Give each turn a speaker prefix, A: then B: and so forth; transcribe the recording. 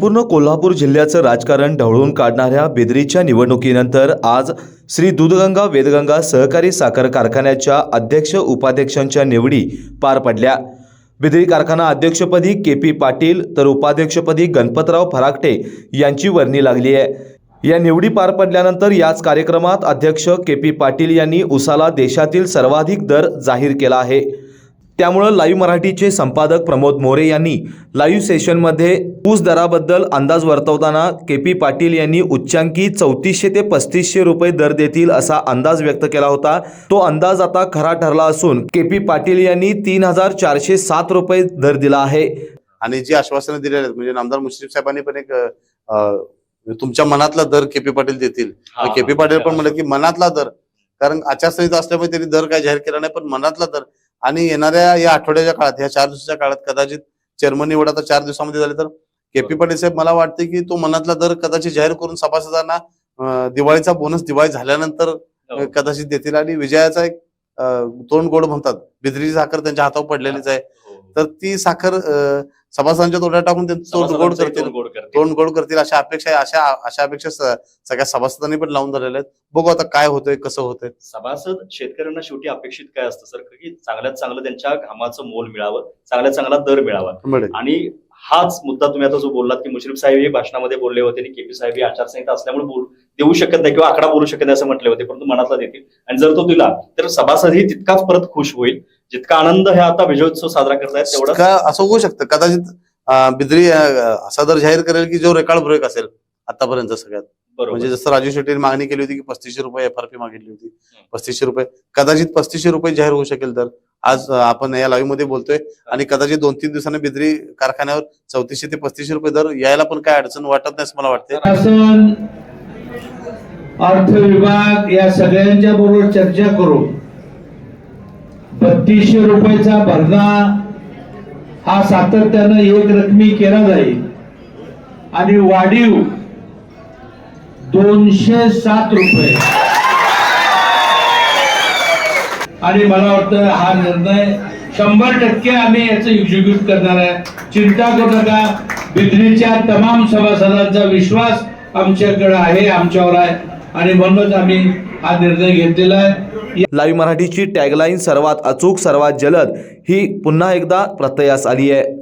A: संपूर्ण कोल्हापूर जिल्ह्याचं राजकारण ढवळून काढणाऱ्या बेदरीच्या निवडणुकीनंतर आज श्री दूधगंगा वेदगंगा सहकारी साखर कारखान्याच्या अध्यक्ष उपाध्यक्षांच्या निवडी पार पडल्या. बिदरी कारखाना अध्यक्षपदी के पी पाटील तर उपाध्यक्षपदी गणपतराव फराकटे यांची वर्णी लागली आहे. या निवडी पार पडल्यानंतर याच कार्यक्रमात अध्यक्ष के पी पाटील यांनी उसाला देशातील सर्वाधिक दर जाहीर केला आहे. त्यामुळं लाईव्ह मराठीचे संपादक प्रमोद मोरे यांनी लाईव्ह सेशनमध्ये ऊस दराबद्दल अंदाज वर्तवताना के पी पाटील यांनी उच्चांकी चौतीसशे ते पस्तीसशे रुपये दर देतील असा अंदाज व्यक्त केला होता. तो अंदाज आता खरा ठरला असून के पी पाटील यांनी तीन हजार चारशे सात रुपये दर दिला आहे.
B: आणि जी आश्वासनं दिलेली आहेत म्हणजे नामदार मुश्रीफ साहेबांनी पण एक तुमच्या मनातला दर केपी पाटील देतील. केपी पाटील पण म्हणलं की मनातला दर. कारण आचारसंहिता असल्यामुळे त्यांनी दर काय जाहीर केला नाही पण मनातला दर आणि येणाऱ्या या आठवड्याच्या काळात या चार दिवसाच्या काळात कदाचित चेअरमन निवड आता चार दिवसामध्ये झाली तर केपी पाटील साहेब मला वाटते की तो मनातला दर कदाचित जाहीर करून सभासदांना दिवाळीचा बोनस दिवाळी झाल्यानंतर अं, कदाचित देतील. आणि विजयाचा एक तोंड गोड म्हणतात. बिद्रीची साखर त्यांच्या हातावर पडलेलीच आहे. तर ती साखर सभासदांच्या तोंडात टाकून त्यांचं तोंड गोड करतील. तोंड गोड करतील. अशा अपेक्षा अशा अशा अपेक्षा सगळ्या सभासदांनी पण लावून धरलेल्या आहेत. बघू आता काय होतंय कसं होतंय.
C: सभासद शेतकऱ्यांना शेवटी अपेक्षित काय असतं सर? की चांगल्यात चांगलं त्यांच्या घामाचं मोल मिळावं चांगल्यात चांगला दर मिळावा. आणि हाच मुद्दा तुम्ही आता जो बोललात की मुश्रीफ साहेब हे भाषणामध्ये बोलले होते आणि केपी साहेब ही आचारसंहिता असल्यामुळे बोल देऊ शकत नाही किंवा आकडा बोलू शकत नाही असं म्हटले होते परंतु मनातला देतील. आणि जर तो दिला तर सभासदही तितकाच परत खुश होईल जितका आनंद हे आता विजयोत्सव साजरा करतायत तेवढा
B: असं होऊ शकतं. कदाचित बिद्री असा दर जाहीर करेल की जो रेकॉर्ड ब्रेक असेल आतापर्यंत सगळ्यात. म्हणजे जसं राजू शेट्टीने मागणी केली होती की पस्तीसशे रुपये एफआरपी मागितली होती. पस्तीसशे रुपये कदाचित पस्तीसशे रुपये जाहीर होऊ शकेल तर. आज आपण या लाईव्हमध्ये बोलतोय आणि कदाचित दोन तीन दिवसांनी बिद्री कारखान्यावर चौतीसशे ते पस्तीसशे रुपये दर यायला पण काय अडचण वाटत नाही असं मला वाटते
D: अर्थ विभाग या सगळ्यांच्या बरोबर चर्चा करून बत्तीसशे रुपयाचा भरणा हा सातत्यानं एक रकमी केला जाईल आणि वाढीव दोनशे सात रुपये आणि मला वाटतं हा निर्णय शंभर टक्के आम्ही याचं एक्झिक्यूट करणार आहे. चिंता करू नका. बिद्रीच्या तमाम सभासदांचा विश्वास आमच्याकडे आहे आमच्यावर आहे. आणि म्हणूनच आम्ही हा निर्णय घेतलेला आहे.
A: लाईव्ह मराठीची टॅगलाईन सर्वात अचूक सर्वात जलद ही पुन्हा एकदा प्रत्ययास आली आहे.